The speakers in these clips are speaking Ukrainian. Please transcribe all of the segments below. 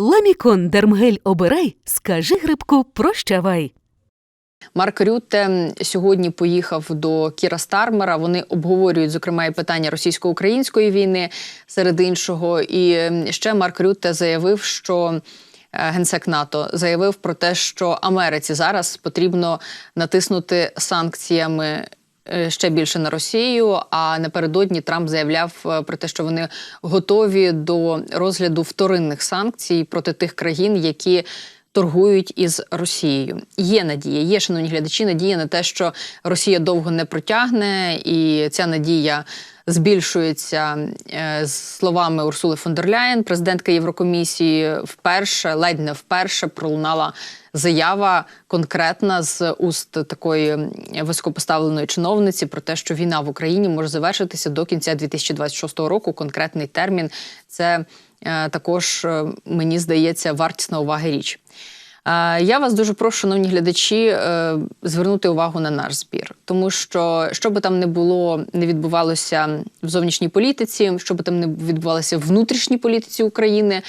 Ламікон Дермгель обирай, скажи грибку прощавай. Марк Рютте сьогодні поїхав до Кіра Стармера. Вони обговорюють зокрема і питання російсько-української війни серед іншого. І ще Марк Рютте заявив, що е, генсек НАТО заявив про те, що Америці зараз потрібно натиснути санкціями. Е, Ще більше на Росію. А напередодні Трамп заявляв е, про те, що вони готові до розгляду вторинних санкцій проти тих країн, які торгують із Росією. Є надія, є, шановні глядачі, надія на те, що Росія довго не протягне, і ця надія збільшується е, з словами Урсули фон дер Ляєн, президентка Єврокомісії, вперше, ледь не вперше пролунала заява конкретна з уст такої високопоставленої чиновниці про те, що війна в Україні може завершитися до кінця 2026 року. Конкретний термін це е, також е, мені здається вартісна уваги річ. Я вас дуже прошу, шановні глядачі, е, звернути увагу на наш збір, тому що що би там не було, не відбувалося в зовнішній політиці, що би там не відбувалося в внутрішній політиці України.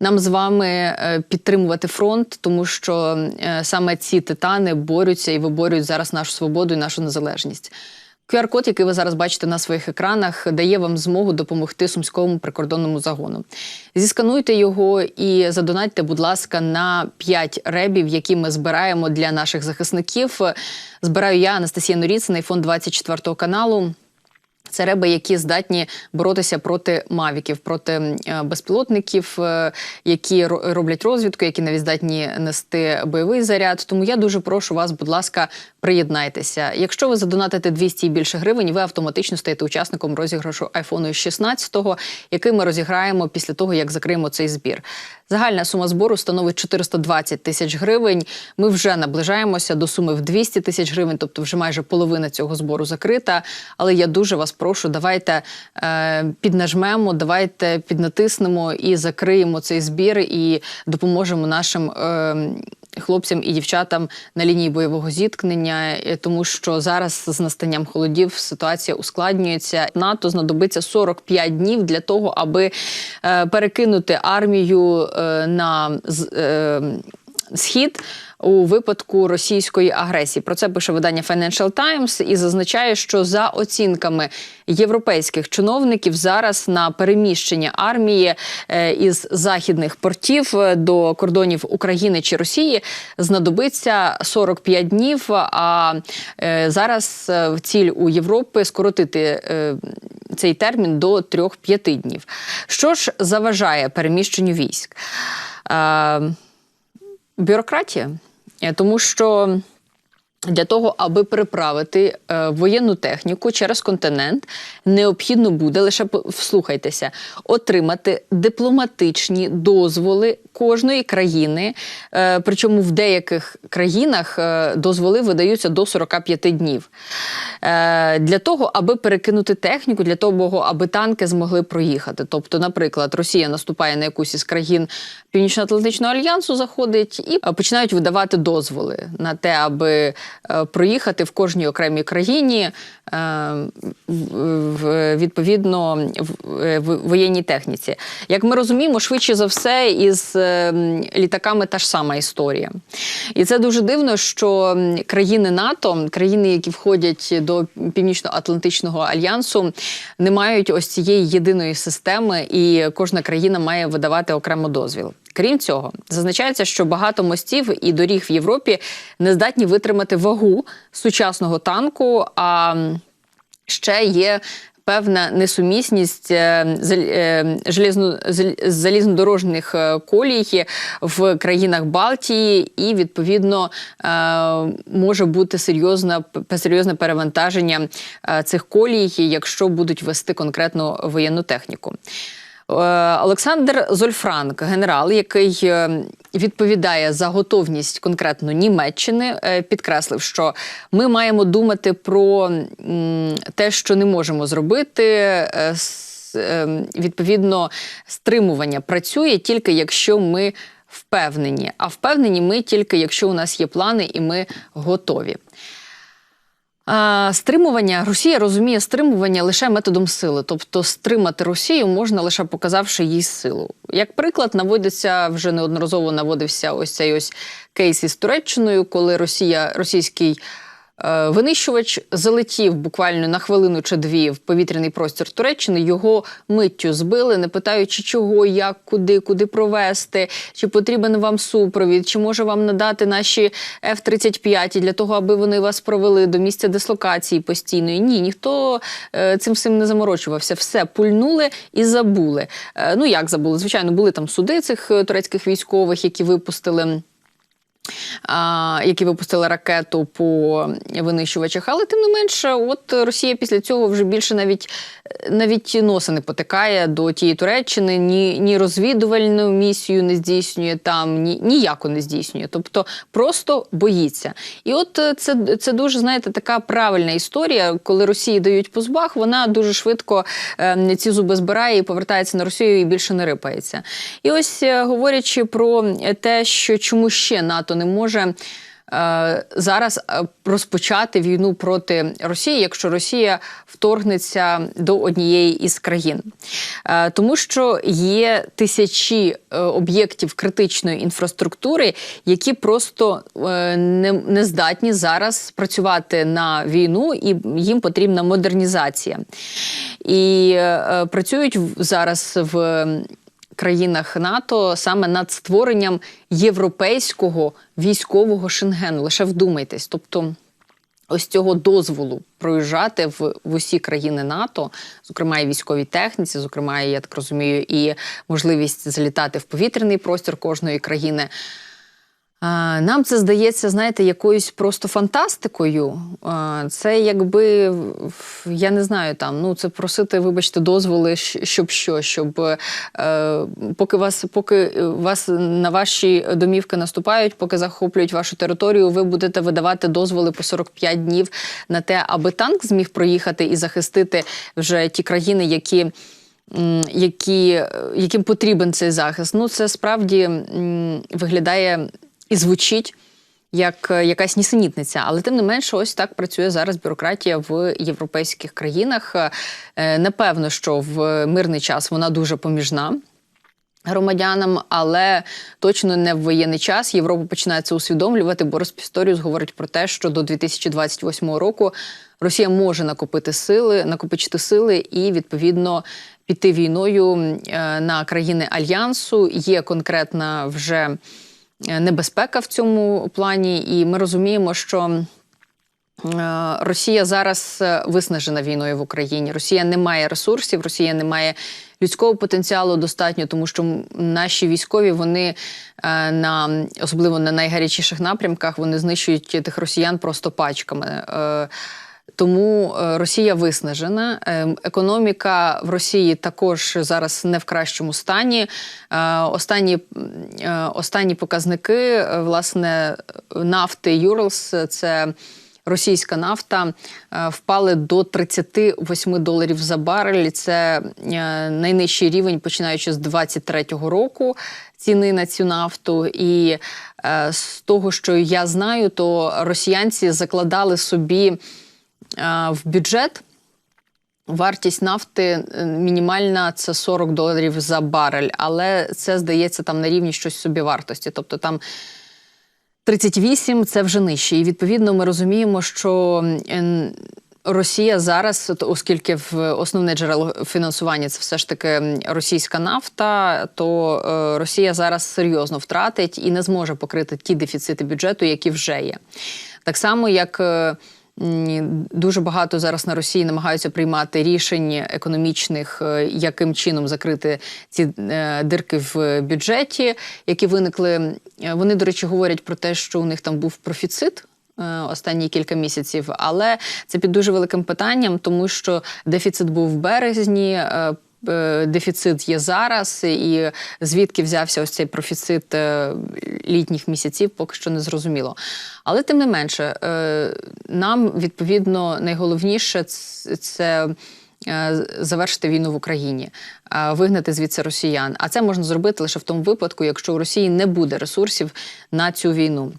Нам з вами е, підтримувати фронт, тому що е, саме ці титани борються і виборюють зараз нашу свободу і нашу незалежність. QR-код, який ви зараз бачите на своїх екранах, дає вам змогу допомогти сумському прикордонному загону. Зіскануйте його і задонатьте, будь ласка, на 5 ребів, які ми збираємо для наших захисників. Збираю я, Анастасія Норіцина і фонд 24 каналу. Це реби, які здатні боротися проти мавіків, проти е, безпілотників, е, які роблять розвідку, які навіть здатні нести бойовий заряд. Тому я дуже прошу вас, будь ласка, приєднайтеся. Якщо ви задонатите 200 і більше гривень, ви автоматично стаєте учасником розіграшу айфону 16, який ми розіграємо після того, як закриємо цей збір. Загальна сума збору становить 420 тисяч гривень. Ми вже наближаємося до суми в 200 тисяч гривень, тобто вже майже половина цього збору закрита. Але я дуже вас прошу, давайте е, піднажмемо, давайте піднатиснемо і закриємо цей збір і допоможемо нашим. Е, Хлопцям і дівчатам на лінії бойового зіткнення, е, тому що зараз з настанням холодів ситуація ускладнюється. НАТО знадобиться 45 днів для того, аби е, перекинути армію е, на схід. У випадку російської агресії про це пише видання Financial Times і зазначає, що за оцінками європейських чиновників зараз на переміщення армії е, із західних портів е, до кордонів України чи Росії знадобиться 45 днів. А е, зараз ціль у Європи скоротити цей термін до 3-5 днів. Що ж заважає переміщенню військ? Бюрократія, Е, тому що. Для того, аби переправити е, воєнну техніку через континент, необхідно буде лише вслухайтеся, отримати дипломатичні дозволи кожної країни. Е, причому в деяких країнах е, дозволи видаються до 45 днів. Е, для того, аби перекинути техніку, для того, аби танки змогли проїхати. Тобто, наприклад, Росія наступає на якусь із країн Північно-Атлантичного альянсу, заходить і е, починають видавати дозволи на те, аби проїхати в кожній окремій країні е, в- в- відповідно в- е, воєнній техніці. Як ми розуміємо, швидше за все, із е, літаками та ж сама історія. І це дуже дивно, що країни НАТО, країни, які входять до Північно-Атлантичного альянсу, не мають ось цієї єдиної системи, і кожна країна має видавати окремо дозвіл. Крім цього, зазначається, що багато мостів і доріг в Європі не здатні витримати вагу сучасного танку. А ще є. Певна несумісність е, е, залізнодорожних е, колій в країнах Балтії, і відповідно може бути серйозне, серйозне перевантаження цих колій, якщо будуть вести конкретну воєнну техніку. Е, Олександр Зольфранк, генерал, який е, відповідає за готовність конкретно Німеччини, е, підкреслив, що ми маємо думати про те, що не можемо зробити. Відповідно, стримування працює тільки якщо ми впевнені. А впевнені ми тільки якщо у нас є плани і ми готові. Стримування Росія розуміє стримування лише методом сили, тобто стримати Росію можна лише показавши їй силу. Як приклад, наводиться вже неодноразово наводився ось цей ось кейс із Туреччиною, коли Росія російський. Е, Винищувач залетів буквально на хвилину чи дві в повітряний простір Туреччини. Його миттю збили, не питаючи, чого, як, куди, куди провести, чи потрібен вам супровід, чи може вам надати наші F-35 для того, аби вони вас провели до місця дислокації постійної. Ні, ніхто е, цим всім не заморочувався. Все пульнули і забули. Е, ну як забули? Звичайно, були там суди цих турецьких військових, які випустили які випустили ракету по винищувачах. Але тим не менше, от Росія після цього вже більше навіть навіть носа не потикає до тієї Туреччини, ні, ні розвідувальну місію не здійснює там, ні, ніяко не здійснює. Тобто просто боїться. І от це, це дуже знаєте така правильна історія, коли Росії дають по вона дуже швидко е, ці зуби збирає і повертається на Росію і більше не рипається. І ось е, говорячи про те, що чому ще НАТО не може. е, Зараз е, розпочати війну проти Росії, якщо Росія вторгнеться до однієї із країн, Е, тому що є тисячі об'єктів критичної інфраструктури, які просто не, не здатні зараз працювати на війну, і їм потрібна модернізація. І працюють зараз в країнах НАТО саме над створенням європейського військового шенгену. Лише вдумайтесь. Тобто. Ось цього дозволу проїжджати в, в усі країни НАТО, зокрема і військовій техніці, зокрема, я так розумію, і можливість залітати в повітряний простір кожної країни. Нам це здається, знаєте, якоюсь просто фантастикою. Це якби я не знаю там. Ну це просити, вибачте, дозволи, щоб що, щоб е, поки вас, поки вас на ваші домівки наступають, поки захоплюють вашу територію, ви будете видавати дозволи по 45 днів на те, аби танк зміг проїхати і захистити вже ті країни, які які, яким потрібен цей захист. Ну, це справді виглядає і звучить як е, якась нісенітниця. Але тим не менше, ось так працює зараз бюрократія в європейських країнах. Е, Напевно, що в мирний час вона дуже поміжна. Громадянам, але точно не в воєнний час Європа починає це усвідомлювати, бо Роспісторіус говорить про те, що до 2028 року Росія може накопити сили, накопичити сили і відповідно піти війною е, на країни альянсу. Є конкретна вже небезпека в цьому плані, і ми розуміємо, що. Е, Росія зараз е, виснажена війною в Україні. Росія не має ресурсів, Росія не має людського потенціалу достатньо, тому що наші військові вони е, на особливо на найгарячіших напрямках вони знищують тих росіян просто пачками. Тому е, Росія виснажена. Е, Економіка в Росії також зараз не в кращому стані. Е, Останні, е, останні показники власне нафти Юрлс це російська нафта впали до 38 доларів за барель. Це найнижчий рівень, починаючи з 23-го року ціни на цю нафту. І з того, що я знаю, то росіянці закладали собі в бюджет. Вартість нафти е, мінімальна це 40 доларів за барель, але це здається там на рівні щось собівартості. Тобто там 38 – це вже нижче. І відповідно ми розуміємо, що Росія зараз, оскільки в основне джерело фінансування це все ж таки російська нафта, то е, Росія зараз серйозно втратить і не зможе покрити ті дефіцити бюджету, які вже є. Так само, як е, дуже багато зараз на Росії намагаються приймати рішень економічних, е, яким чином закрити ці е, дирки в бюджеті, які виникли. Е, Вони, до речі, говорять про те, що у них там був профіцит. Останні кілька місяців, але це під дуже великим питанням, тому що дефіцит був в березні, дефіцит є зараз, і звідки взявся ось цей профіцит е, літніх місяців, поки що не зрозуміло. Але тим не менше, е, нам відповідно найголовніше це. е, Завершити війну в Україні, е, вигнати звідси росіян. А це можна зробити лише в тому випадку, якщо у Росії не буде ресурсів на цю війну.